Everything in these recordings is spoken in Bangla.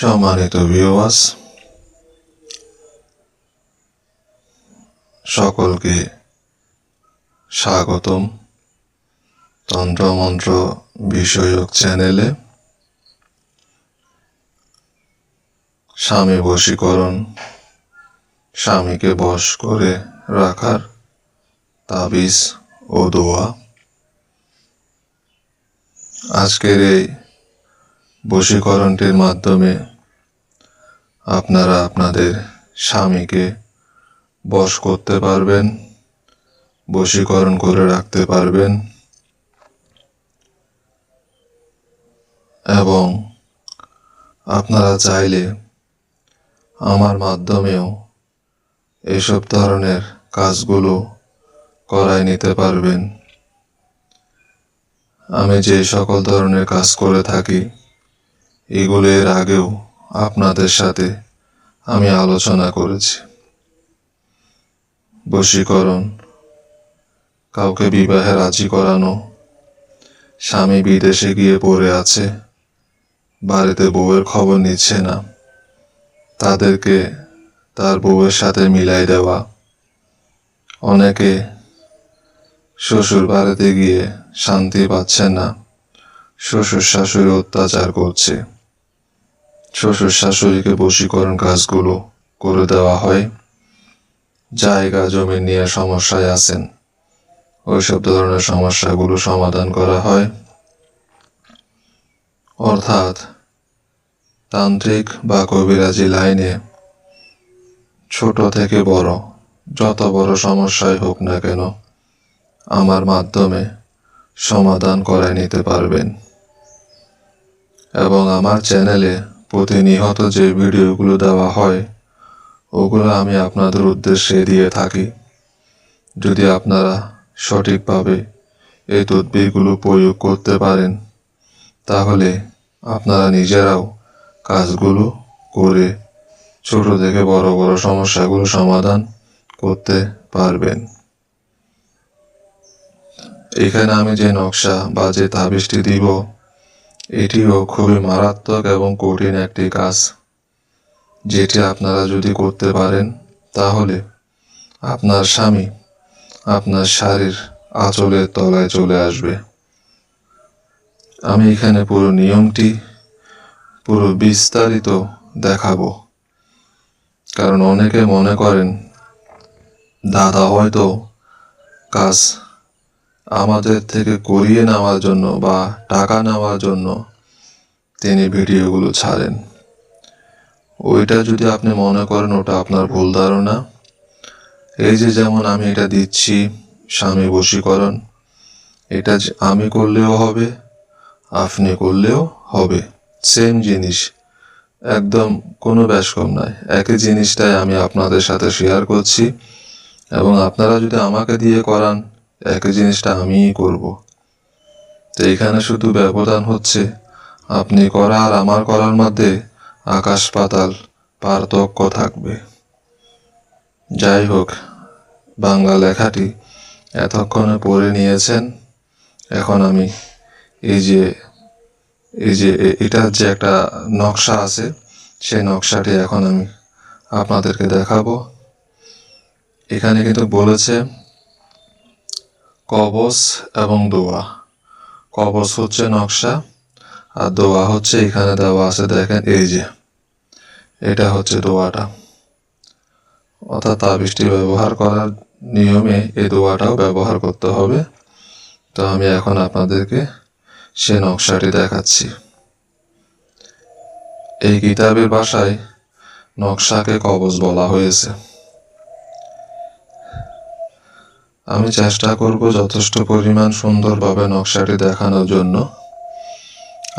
সম্মানিত ভিউয়ার্স সকলকে স্বাগতম তন্ত্রমন্ত্র বিষয়ক চ্যানেলে। স্বামী বশীকরণ, স্বামীকে বশ করে রাখার তাবিজ ও দোয়া। আজকের এই বশীকরণটির মাধ্যমে আপনারা আপনাদের স্বামীকে বশ করতে পারবেন, বশীকরণ করে রাখতে পারবেন এবং আপনারা চাইলে আমার মাধ্যমেও এসব ধরনের কাজগুলো করায় নিতে পারবেন। আমি যে সকল ধরনের কাজ করে থাকি এগুলো এর আগেও আপনাদের সাথে আমি আলোচনা করেছি। বশীকরণ, কাউকে বিবাহে রাজি করানো, স্বামী বিদেশে গিয়ে পড়ে আছে, বাড়িতে বউয়ের খবর নিচ্ছে না, তাদেরকে তার বউয়ের সাথে মিলাই দেওয়া। অনেকে শ্বশুর বাড়িতে গিয়ে শান্তি পাচ্ছে না, শ্বশুর শাশুড়ি অত্যাচার করছে। শ্বশুর শাশুড়িকে বশীকরণ কাজগুলো করে দেওয়া হয়। জায়গা জমি নিয়ে সমস্যায় আছেন। ওইসব ধরনের সমস্যাগুলো সমাধান করা হয়। অর্থাৎ তান্ত্রিক বা কবিরাজি লাইনে ছোট থেকে বড়, যত বড় সমস্যাই হোক না কেন, আমার মাধ্যমে সমাধান করে নিতে পারবেন। এবং আমার চ্যানেলে প্রতিনিয়ত যে ভিডিওগুলো দেওয়া হয়, ওগুলো আমি আপনাদের উদ্দেশ্যে দিয়ে থাকি। যদি আপনারা সঠিকভাবে এই তদবিরগুলো প্রয়োগ করতে পারেন, তাহলে আপনারা নিজেরাও কাজগুলো করে ছোট থেকে বড় বড় সমস্যাগুলো সমাধান করতে পারবেন। এখানে আমি যে নকশা বা যে তাবিজটি দিব এটিও খুবই মারাত্মক এবং কঠিন একটি কাজ। যেটি আপনারা যদি করতে পারেন, তাহলে আপনার স্বামী আপনার শাড়ির আঁচলের তলায় চলে আসবে। আমি এখানে পুরো নিয়মটি, পুরো বিস্তারিত দেখাবো। কারণ অনেকে মনে করেন, দাদা হয়তো কাজ আমাদের থেকে করিয়ে নেওয়ার জন্য বা টাকা নেওয়ার জন্য তিনি ভিডিওগুলো ছাড়েন। ওইটা যদি আপনি মনে করেন, ওটা আপনার ভুল ধারণা। এই যে যেমন আমি এটা দিচ্ছি, স্বামী বশীকরণ, এটা আমি করলেও হবে, আপনি করলেও হবে। সেম জিনিস, একদম কোনো ব্যাস কম নয়। একই জিনিসটাই আমি আপনাদের সাথে শেয়ার করছি। এবং আপনারা যদি আমাকে দিয়ে করান একই জিনিসটা আমিই করব। তো এখানে শুধু ব্যবধান হচ্ছে, আপনি করা আর আমার করার মধ্যে আকাশ পাতাল পার্থক্য থাকবে। যাই হোক, বাংলা লেখাটি এতক্ষণে পড়ে নিয়েছেন। এখন আমি এই যে এই যে এটার যে একটা নকশা আছে, সেই নকশাটি এখন আমি আপনাদেরকে দেখাবো। এখানে কিন্তু বলেছে কবচ এবং দোয়া। কবচ হচ্ছে নকশা, আর দোয়া হচ্ছে এখানে দেওয়া আছে, দেখেন এই যে। এটা হচ্ছে দোয়াটা। অর্থাৎ তাবিজটি ব্যবহার করার নিয়মে এই দোয়াটাও ব্যবহার করতে হবে। তো আমি এখন আপনাদেরকে সে নকশাটি দেখাচ্ছি। এই কিতাবের ভাষায় নকশাকে কবজ বলা হয়েছে। আমি চেষ্টা করব যথেষ্ট পরিমাণ সুন্দরভাবে নকশাটি দেখানোর জন্য।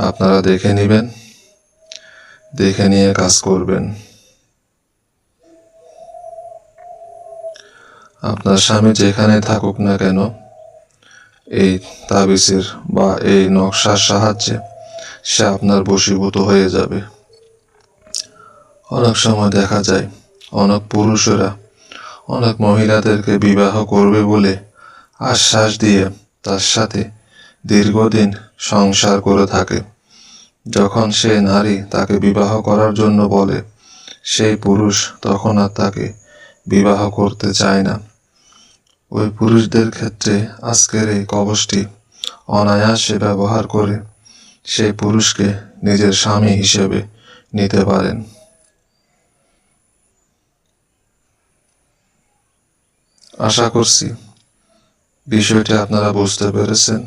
আপনারা দেখে নেবেন, দেখে নিয়ে কাজ করবেন। আপনার স্বামী যেখানে থাকুক না কেন, এই তাবিজের বা এই নকশার সাহায্যে সে আপনার বশীভূত হয়ে যাবে। অনেক সময় দেখা যায়, অনেক পুরুষেরা অনেক মহিলাদেরকে বিবাহ করবে বলে আশ্বাস দিয়ে তার সাথে দীর্ঘদিন সংসার করে থাকে। যখন সে নারী তাকে বিবাহ করার জন্য বলে, সেই পুরুষ তখন আর তাকে বিবাহ করতে চায় না। ওই পুরুষদের ক্ষেত্রে আজকের এই কবচটি অনায়াসে ব্যবহার করে সেই পুরুষকে নিজের স্বামী হিসেবে নিতে পারেন। আশা করছি বিষয়টি আপনারা বুঝতে পেরেছেন।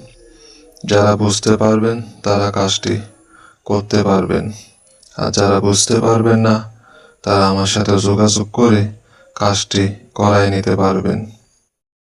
যারা বুঝতে পারবেন, তারা কাজটি করতে পারবেন। আর যারা বুঝতে পারবেন না, তারা আমার সাথে যোগাযোগ করে কাজটি করায় নিতে পারবেন।